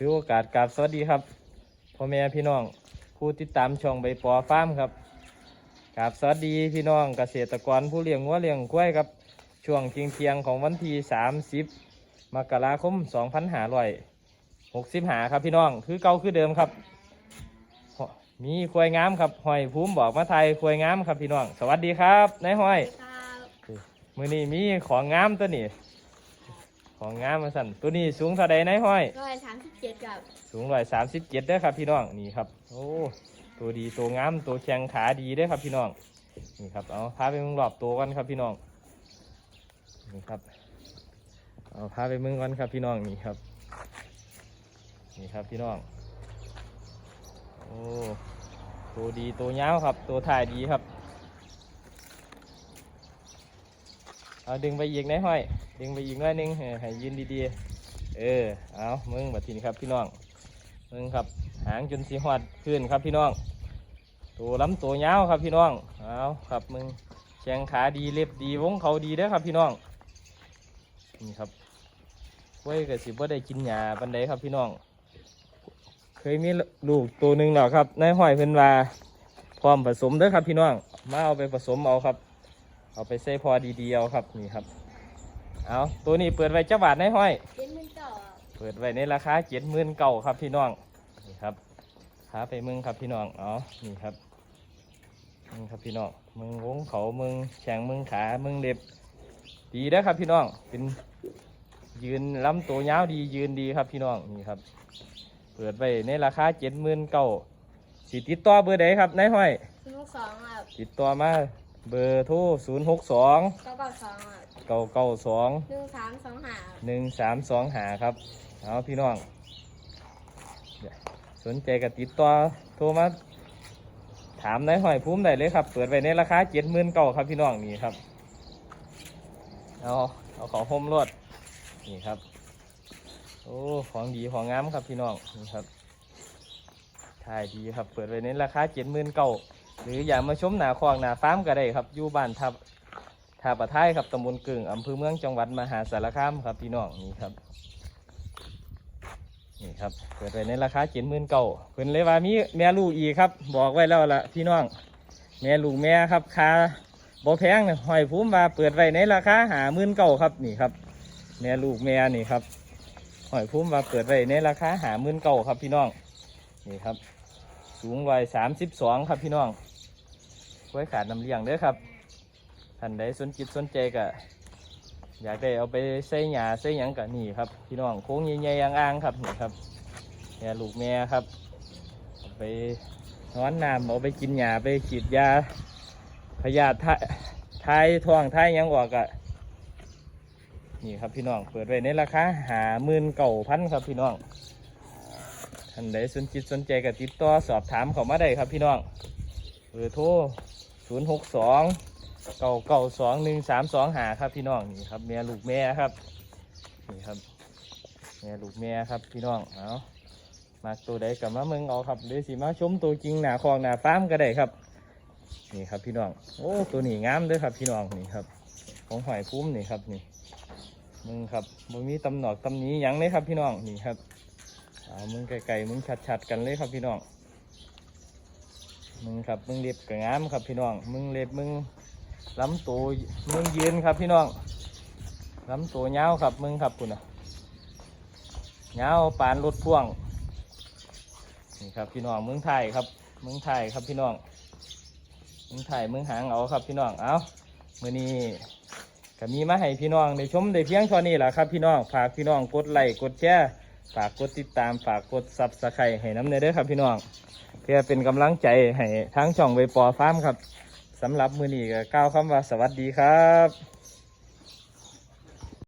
ถือโอกาสกราบสวัสดีครับพ่อแม่พี่น้องผู้ติดตามช่องใบปอฟาร์มครับกราบสวัสดีพี่น้องเกษตรกรผู้เลี้ยงวัวเลี้ยงกล้วยครับ ช่วงเที่ยงเที่ยงๆของวันที่30 มกราคม2565ครับพี่น้องคือเก่าคือเดิมครับ มีควายงามครับหอยภูมิบอกมาไทยควายงามครับพี่น้อง สวัสดีครับนายหอยครับมือนี้มีของงามตัวนี้ ของงามมาสั่นตัวนี้สูงเท่าใดนายห้อยร้อยสามสิบเจ็ดกับสูงร้อยสามสิบเจ็ดเด้อครับพี่น้องนี่ครับ โอ้ตัวดีตัวงามตัวแข็งขาดีเด้อครับพี่น้องนี่ครับเอาพาไปมึงรอบตัวกันครับพี่น้องนี่ครับเอาพาไปมึงกันครับพี่น้องนี่ครับ นี่ครับพี่น้องโอ้ตัวดีตัวยาวครับ ตัวถ่ายดีครับ เอาดึงไปอีกนายห้อย ดึงไปอีกหน่อยหนึงให้ยืนดีๆ เออ เอามึงมาทีนี้ครับพี่น้อง มึงครับ หางจนสีหอดขึ้นครับพี่น้อง ตัวล้ำตัวยาวครับพี่น้อง เอาครับมึงแขงขาดีเล็บดีวงเขาดีเด้อครับพี่น้อง นี่ครับกล้วยกับสิบ่ได้กินหญ้าบันไดครับพี่น้อง เคยมีลูกตัวหนึ่งแล้วครับนายห้อยเพิ่นว่าพร้อมผสมเด้อครับพี่น้อง มาเอาไปผสมเอาครับ เอาไปใส่พอดีๆเอาครับนี่ครับ เอาตัวนี้เปิดไว้เจ้าบาทนายห้อย เจ็ดหมื่นเก้าเปิดไว้ในราคาเจ็ดหมื่นเก่าครับพี่น้องนี่ครับพาไปมึงครับพี่น้องอ๋อนี่ครับมึงครับพี่น้องมึงวงเขามึงแข็งมึงขามึงเล็บ ดีเด้อครับพี่น้องเป็นยืนลำตัวยาวดียืนดีครับพี่น้องนี่ครับ เปิดไว้ในราคาเจ็ดหมื่นเก่าสิติดต่อเบอร์ใดครับนายห้อย ศูนย์หกสองครับติดต่อมา เบอร์โทรศูนย์หกสองเก้าเก้าสองครับเก้าเก้าสองหนึ่งสามสองห้าครับหนึ่งสามสองหาครับเอาพี่น้องเดี๋ยวสนใจกับติดต่อโทรมาถามนายหอยภูมิได้เลยครับ เปิดไว้ในราคาเจ็ดหมื่นเก้าครับพี่น้องนี่ครับ เอาเอาของโฮมรถนี่ครับ โอ้ ของดีของงามครับพี่น้องนี่ครับถ่ายดีครับ เปิดไว้ในราคาเจ็ดหมื่นเก้า หรืออยากมาชมหนาคลองหนาฟาร์มก็ได้ครับอยู่บ้านทับท่าปะไทยครับตำบลกึ่งอำเภอเมืองจังหวัดมหาสารคามครับพี่น้องนี่ครับนี่ครับเปิดไปในราคาเจ็ดหมื่นเก่าเพิ่นเลยว่ามีแม่ลูกอีครับ บอกไว้แล้วล่ะพี่น้องแม่ลูกแม่ครับค่าบ่แพงหอยภูมิว่าเปิดไว้ในราคาหาหมื่นเก่าครับนี่ครับ แม่ลูกแม่นี่ครับหอยภูมิว่าเปิดไว้ในราคาหาหมื่นเก่าครับพี่น้องนี่ครับ สูงวัยสามสิบสองครับพี่น้องไว้ขาดน้ำเลี้ยงเด้อครับท่านใดสนจิตสนใจก็อยากได้เอาไปใส่หญ้าใส่หยังก็นี่ครับ พี่น้องโค้งใหญ่ๆอ่างๆครับนี่ครับแม่ลูกแม่ครับไปนอนน้ำเอาไปกินหญ้าไปฉีดยาพยาธิทะทายท้องทายยังออกอะนี่ครับพี่น้องเปิดไว้ในราคาหาหมื่นเก่าพันครับพี่น้อง ท่านใดสนจิตสนใจก็ติดต่อสอบถามเขามาได้ครับพี่น้องเบอร์โทรศูนย์หกสองเก่าเก่าสองหนึ่งสามสองหาครับพี่น้องนี่ครับแม่ลูกแม่ครับนี่ครับแม่ลูกแม่ครับพี่น้องเอามาตัวใดกับมาเมืองเอาครับหรือสิมาชมตัวจริงหนาคลองหนาฟาร์มก็ได้ครับ นี่ครับพี่น้องโอ้ตัวนี้งามด้วยครับพี่น้องนี่ครับ ของหอยพุ่มนี่ครับนี่มึงครับมึงมีตำหนอกตำหนี้ยังเลยครับพี่น้องนี่ครับ เอามึงไก่ๆมึงชัดๆกันเลยครับพี่น้อง มึงครับมึงเล็บกับงามครับพี่น้อง มึงเล็บมึงล้ำตัวมึงยืนครับพี่น้องล้ำตัวเงาครับมึงครับคุณนะเงาปานรถพ่วง นี่ครับพี่น้องมึงไทยครับ มึงไทยครับพี่น้อง มึงไทยมึงหางเอาครับพี่น้อง เอามื่อนี้ก็มีมาให้พี่น้องได้ชมได้เพียงเท่านี้แหละครับพี่น้อง ฝากพี่น้องกดไลค์กดแชร์ ฝากกดติดตามฝากกดซับสไครต์ให้น้ำเนยด้วยครับพี่น้อง เพื่อเป็นกำลังใจให้ทั้งช่องไวปอฟาร์มครับสำหรับมือนี้ก็ก้าวคำว่าสวัสดีครับ